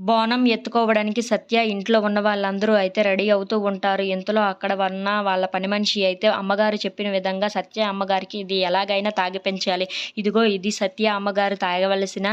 బోనం ఎత్తుకోవడానికి సత్య ఇంట్లో ఉన్న వాళ్ళందరూ అయితే రెడీ అవుతూ ఉంటారు. ఇంతలో అక్కడ ఉన్న వాళ్ళ పని మనిషి అయితే అమ్మగారు చెప్పిన విధంగా సత్య అమ్మగారికి ఇది ఎలాగైనా తాగి పెంచాలి. ఇదిగో ఇది సత్య అమ్మగారు తాగవలసిన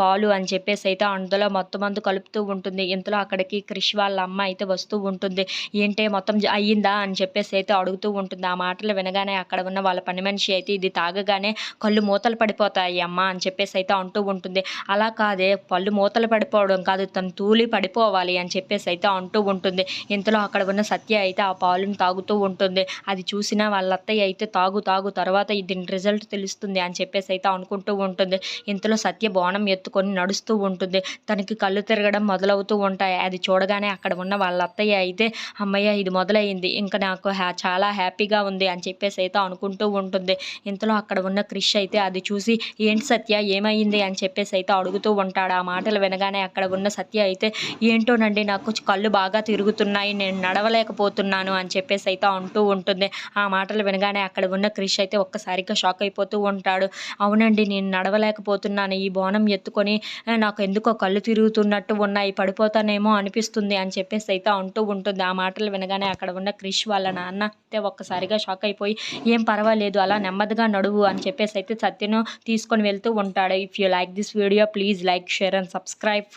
పాలు అని చెప్పేసి అయితే అందులో మొత్తం అందు కలుపుతూ ఉంటుంది. ఇంతలో అక్కడికి క్రిష్ వాళ్ళ అమ్మ అయితే వస్తూ ఉంటుంది. ఏంటే మొత్తం అయ్యిందా? అని చెప్పేసి అయితే అడుగుతూ ఉంటుంది. ఆ మాటలు వినగానే అక్కడ ఉన్న వాళ్ళ పని మనిషి అయితే ఇది తాగగానే కళ్ళు మూతలు పడిపోతాయి అమ్మ అని చెప్పేసి అయితే అంటూ ఉంటుంది. అలా కాదే పళ్ళు మూతలు పడిపోవడం కాదు తను తూలి పడిపోవాలి అని చెప్పేసి అయితే అంటూ ఉంటుంది. ఇంతలో అక్కడ ఉన్న సత్య అయితే ఆ పాలును తాగుతూ ఉంటుంది. అది చూసిన వాళ్ళ అత్తయ్య అయితే తాగు తాగు తర్వాత దీని రిజల్ట్ తెలుస్తుంది అని చెప్పేసి అయితే అనుకుంటూ ఉంటుంది. ఇంతలో సత్య బోనం ఎత్తుకొని నడుస్తూ ఉంటుంది. తనకి కళ్ళు తిరగడం మొదలవుతూ ఉంటాయి. అది చూడగానే అక్కడ ఉన్న వాళ్ళ అత్తయ్య అయితే అమ్మయ్య ఇది మొదలైంది. ఇంకా నాకు హ్యా చాలా హ్యాపీగా ఉంది అని చెప్పేసి అయితే అనుకుంటూ ఉంటుంది. ఇంతలో అక్కడ ఉన్న క్రిష్ అయితే అది చూసి ఏంటి సత్య ఏమైంది? అని చెప్పేసి అయితే అడుగుతూ ఉంటాడు. ఆ మాటలు వినగానే అక్కడ అక్కడ ఉన్న సత్య అయితే ఏంటోనండి నాకు కళ్ళు బాగా తిరుగుతున్నాయి నేను నడవలేకపోతున్నాను అని చెప్పేసి అయితే అంటూ ఉంటుంది. ఆ మాటలు వినగానే అక్కడ ఉన్న క్రిష్ అయితే ఒక్కసారిగా షాక్ అయిపోతూ ఉంటాడు. అవునండి నేను నడవలేకపోతున్నాను. ఈ బోనం ఎత్తుకొని నాకు ఎందుకో కళ్ళు తిరుగుతున్నట్టు ఉన్నాయి పడిపోతానేమో అనిపిస్తుంది అని చెప్పేసి అయితే అంటూ ఉంటుంది. ఆ మాటలు వినగానే అక్కడ ఉన్న క్రిష్ వాళ్ళ నాన్న అయితే ఒక్కసారిగా షాక్ అయిపోయి ఏం పర్వాలేదు అలా నెమ్మదిగా నడువు అని చెప్పేసి అయితే సత్యను తీసుకొని వెళ్తూ ఉంటాడు. If you like this video please like share and subscribe